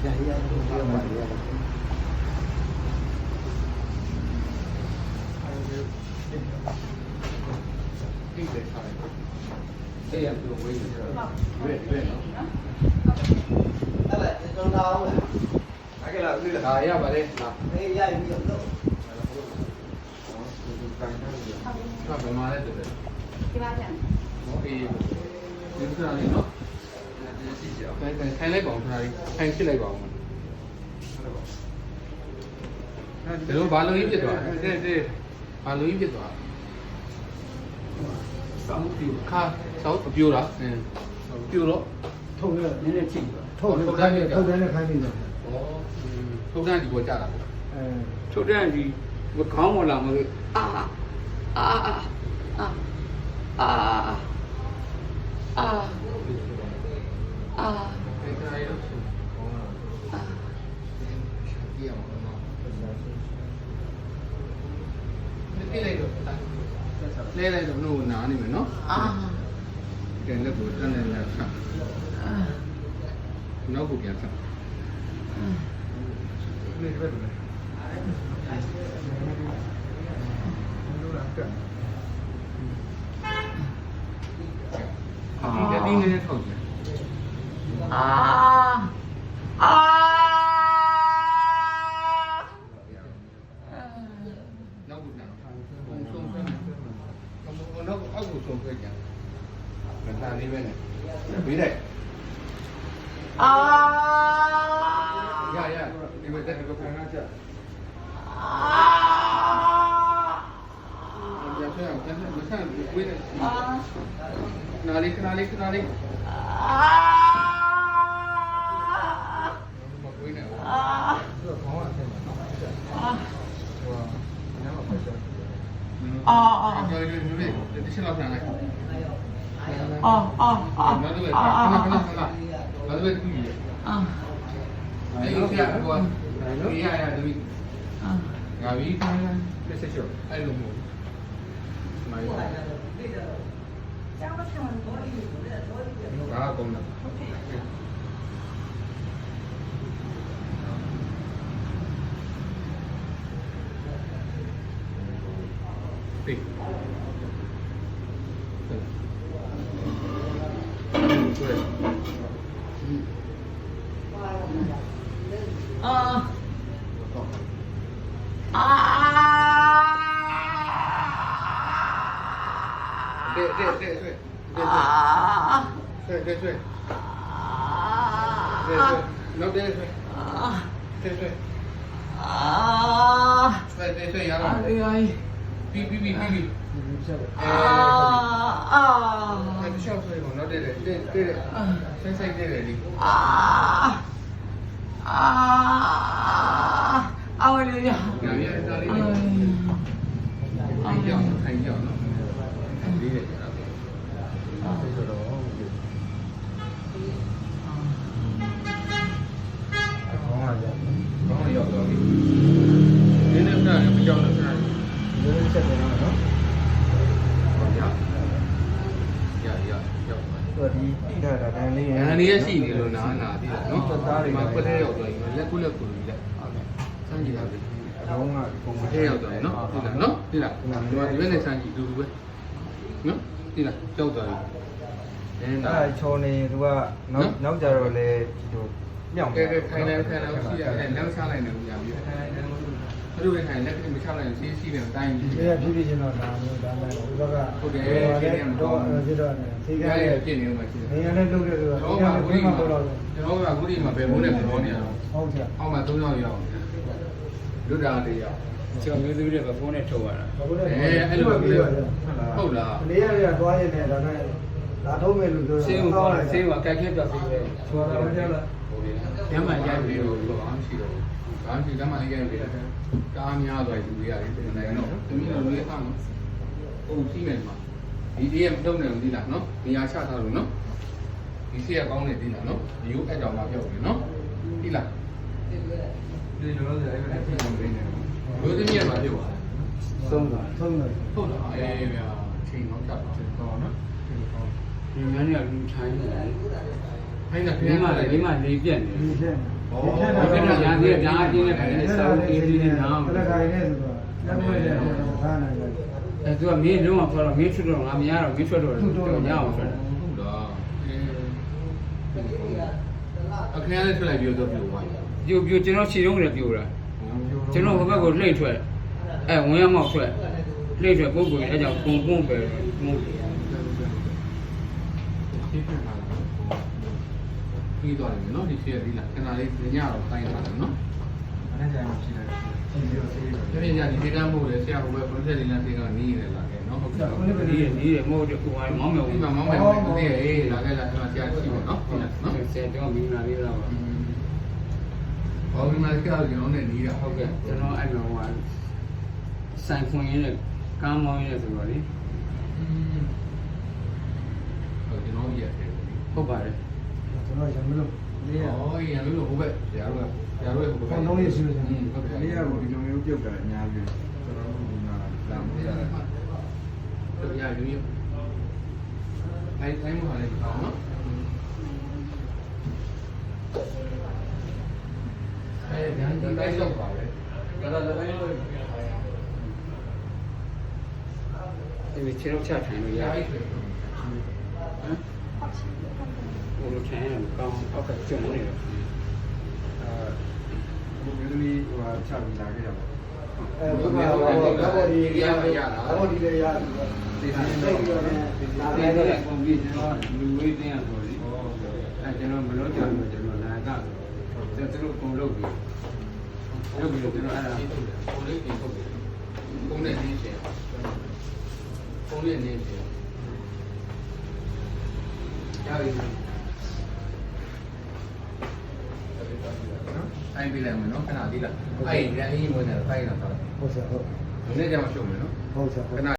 ပြန်ရအောင်ပြောပါရအောင်တိတ်တယ်ခါတယ်အဲ့ရပြောဝေးနေတယ်ရွက်ရွက်နော်အဲ့ဒါကျွန်တော်အောင်လားအဲ့ကလာပြီလားဒါရပါလေဟာအေး ရှိကြအောင်ခိုင်းခိုင်းခိုင်းလိုက်ပါအောင်ခဏလေးခိုင်းဖြစ်လိုက်ပါအောင်ဒါတော့ဘာလုံးကြီးဖြစ်သွားတယ်တဲ့တဲ့ဘာလုံးကြီးဖြစ်သွားဆောင်းပြူခါဆောင်းပြူတာအင်းပြူတော့ထုတ်ရနည်းနည်းချိန်သွားထုတ်ရခိုင်းနေထုတ်တယ်နဲ့ခိုင်းနေတယ်ဩထုတ်တယ်ဒီပေါ်ကြတာအဲထုတ်တယ်ဒီမကောင်းမလားမလို့အာအာအာအာအာ အာအာဒီကနေ့တော့ဆိုဟောအာပြရ အောင်နော်ဒီလိုက်တော့လဲလိုက်တော့နှုတ်နာနေမယ်နော်အာကဲလက်ကိုတန်းနေလာဆက်နောက်ကိုပြန်ဆက်ဒီဘက်မှာဒီကနေ့နေထောက်ကြအာအာနောက်ကိုပြန်ဆုံးဆုံးဆွဲမယ်နောက်ကိုအောက်ကိုဆုံးဆွဲကြမတန်လေးပဲနဲ့ပြီးတယ်အာရရဒီဘက်တက်ဒီဘက်ခံရကြပြန်ဆွဲအောင်ပြန်ဆွဲမဆန့်ဝေးနေနာလေးခဏလေးခဏလေးမဝေးနေဘူး သူကခေါင်းကဆင်းမှာနော်ဟို ညမှာပဲကြောက်အာအာကျော်လေးမျိုးလေးတစ်ချက်လောက်ပြ န်လိုက်အာအာအာနောက်တစ်အာခါခဏခဏအာခဏနောက်တစ်ခါ ကြည့်ရအာအဲ့ဒီကကောဒီရရဒီအာငါပြီးခိုင်းလက်ချက်ချောအဲ့လိုမျိုးမိုင်းပါကျောင်းမဆောင်ဘူးဒါကကောင်းတာတိတ်ဆွဲအာအာတဲ့တဲ့တဲ့ဆွဲအာဆွဲတဲ့ဆွဲတဲ့ဆွဲနောက်တဲ့ဆွဲအာတဲ့ဆွဲအာဆွဲတဲ့ဆွဲရအာလားရိုင်းပြီးပြီးပြီးပြီးဒီချက်ပဲအဲအာအာအဲ့ဒီရှောက်ဆွဲကိုနောက်တဲ့တဲ့တဲ့တဲ့ဆိုင်ဆိုင်တဲ့လေဒီအာအာအော်လေရညာရတာလေးအာထိုင်ကြောင်ထိုင်ကြောင်နော်ဒီတဲ့အဲ့ဒါအဲ့ဆိုတော့ခေါင်းကကြောက်ကောင်းရောက်တော့ ဒီလိုချက်တယ်နော်ဟောရရရရောက်ပါသူကဒီတိထားတာတန်းလေးငန်းလေးရရှိနေလို့နားနာသေးတယ်နော်ဒီမှာခွက်ထဲရောက်တော့ရင်လက်ကုလက်ကုလေးလက်စမ်းကြည့်ပါဦးခေါင်းကပုံခွက်ထဲရောက်တော့ရင်နော်သိလားနော်သိလားဒီမှာဒီဘက်နဲ့စမ်းကြည့်တူတူပဲနော်သိလားကြောက်တော့ရင်နင်းတာအဲ့ချောနေသူကနောက်နောက်ကြတော့လေဟိုမြောင်ကဲကဲခိုင်နေခိုင်နေရှိရတယ်လက်ချလိုက်နေလို့ရပြီခိုင်နေတယ် လို့ဘယ်လိုပဲခိုင်လက်ကမချလိုက်စီးစီးနေတိုင်းဒီပြီကဖြည်းဖြည်းချင်းတော့ဒါမျိုးဒါမှဒီဘက်ကတော့ဖြစ်တော့နေဒီကရရလည်းဖြစ်နေမှာရှိတယ်နေရာနဲ့လုပ်တဲ့သူကကျွန်ဒီတော်ကကလည်းခုဘယ်ဒီမှာမှာတော့ကျွန်တော်ကခုဒီမှာဘယ်ဘုန်းနဲ့ပြောနေရအောင်ဟုတ်ကဲ့အောက်မှာ3ယောက်ရအောင်လွတ်တာတရားကျော်မျိုးသမီးတွေကဖုန်းနဲ့ထုတ်ရတာဘာလို့လဲအဲအဲ့လိုပြောဟုတ်လားနေရာရသွားရင်လည်းဒါနဲ့ဒါထုံးမယ်လို့ပြောဆေးဦးပါဆေးဦးကကြိုက်ခဲ့ပြဆေးပဲဆိုတာတော့ကြားလား ကျမ်းမှန်ရိုက်ပြီးတော့ဘာမှရှိတော့ဘာမှကျမ်းမှန်ရိုက်ပြီးတော့ကားများသွားယူရရတယ်နိုင်ငံတော့တမီးတို့လေးအောင်အုပ်စီးမယ်မှာဒီတည်းမတုံးနေဘူးဒီလားနော်နေရာချထားလို့နော်ဒီစီကကောင်းနေဒီလားနော်ဒီကိုအဲ့ကြောင်မှပြောက်ပြီနော်ဒီလားဒီလိုလိုအဲ့ဒါပြင်နေတယ်ဘယ်လိုမြင်မှာပြောပါသုံးတာသုံးတယ်ဟုတ်လားအေးဗျာချိန်တော့တတ်ပါတော့နော်ဒီမန်းကလူထိုင်းနေတယ် ဖိုင်းတာဒီပြန်မှာလာလေတယ်ဒီမှာနေပြက်နေဒီချက်ဩဒီကညာကြီးညာကြီးနဲ့ခိုင်းနေစာအုပ်ကြီးကြီးနဲ့နားဘယ်လိုခိုင်းနေဆိုတော့လက်မွေးတယ်ဘာနိုင်လဲအဲသူကမင်းလုံးဝခေါ်တော့မင်းထွက်တော့ငါမရတော့မင်းထွက်တော့ညအောင်ထွက်တယ်ဟုတ်လားအခန်းလေးထွက်လိုက်ပြီးတော့ပြောပါပြိုပြိုကျွန်တော်ခြေလုံးနဲ့ပြိုတာကျွန်တော်ဟိုဘက်ကိုလှိမ့်ထွက်အဲဝင်ရမောက်ထွက်လှိမ့်ထွက်ပုံပုံအဲကြောင့်ပုံပုံပဲပုံပြီး သွားတယ်နော်ဒီရှေ့ဒီလားခဏလေးညတော့တိုင်းထားတယ်နော်မနေ့ကျရင်ရှိတယ်ရှိပြီးတော့ဆေးပြီးတော့ဒီနေ့ညဒီဒေတာမို့လေဆရာဟိုဘက်ဖုန်းဆက်လေးနဲ့တင်တော့နီးနေလာခဲ့နော်ဟုတ်ကဲ့ဒီရဒီရမဟုတ်ဘူးဟိုမောင်းမယ်ဒီဝင်မှာမောင်းမယ်ဝင်သေးရဲ့အေးလာခဲ့လာအဲ့မှာဆရာရှိမယ်နော်ဟုတ်လားနော်ဆယ်တော့မင်းလာလေးတော့ဘောဒီမှာကြောက်ကျွန်တော်နဲ့နီးတာဟုတ်ကဲ့ကျွန်တော်အဲ့တော့ဟိုဆိုင်ခွင်ရင်းနဲ့ကားမောင်းရင်းဆိုတော့လေဟုတ်ကျွန်တော်ရက်တယ်ဟုတ်ပါတယ် 그거 잘못 거의 양육을 못 해. 야로야. 야로야 못 해. 건동이 있으면 응. 그래. 야, 우리 좀 욕적 가. 야기. 저는 나 남자. 야, 유니. 아이 아이 뭐 하네. 어? 아이 그냥 아이 좀 봐. 내가 내가 이거 이 체력 차트는 야. 응? က်ပါပဲဒါတော့လည်းလို့ဒီခြေတော့ချထိုင်လို့ရရာဟပြီမ်ဟိုလိုထိုင်ရကောင်းဟုတ်ကဲ့ကျုံနေတယ်အဲဘုရားသမီးဟိုချပြီးလာခဲ့ရပါအဲဘုရားဟောတော့ဒီရရတော့ဒီလေရဒီစိတ်ပြီးတော့လာဒါတယ်လည်းကွန်ပျူတာလူဝေးတင်ရဆိုလေအဲကျွန်တော်မလို့ကြလို့ကျွန်တော်လာတာကျွန်တော်တို့ပုံလုပ်ပြီးလုပ်ပြီးတော့ကျွန်တော်အဲ့ဒါပုံလေးပြင်ထုတ်တယ်ပုံနဲ့နင်းရှင်ပုံနဲ့နင်းရှင်ရပြီဆို င်ပြလိုက်မယ်နော်ခဏလေးလားအဲ့ဒီလည်းအရင်ဝင်နေတာဖိုင်လာတော့ဟုတ်ဆရာဟုတ်ဒီနေ့ကျမှရှုံမယ်နော်ဟုတ်ဆရာခဏ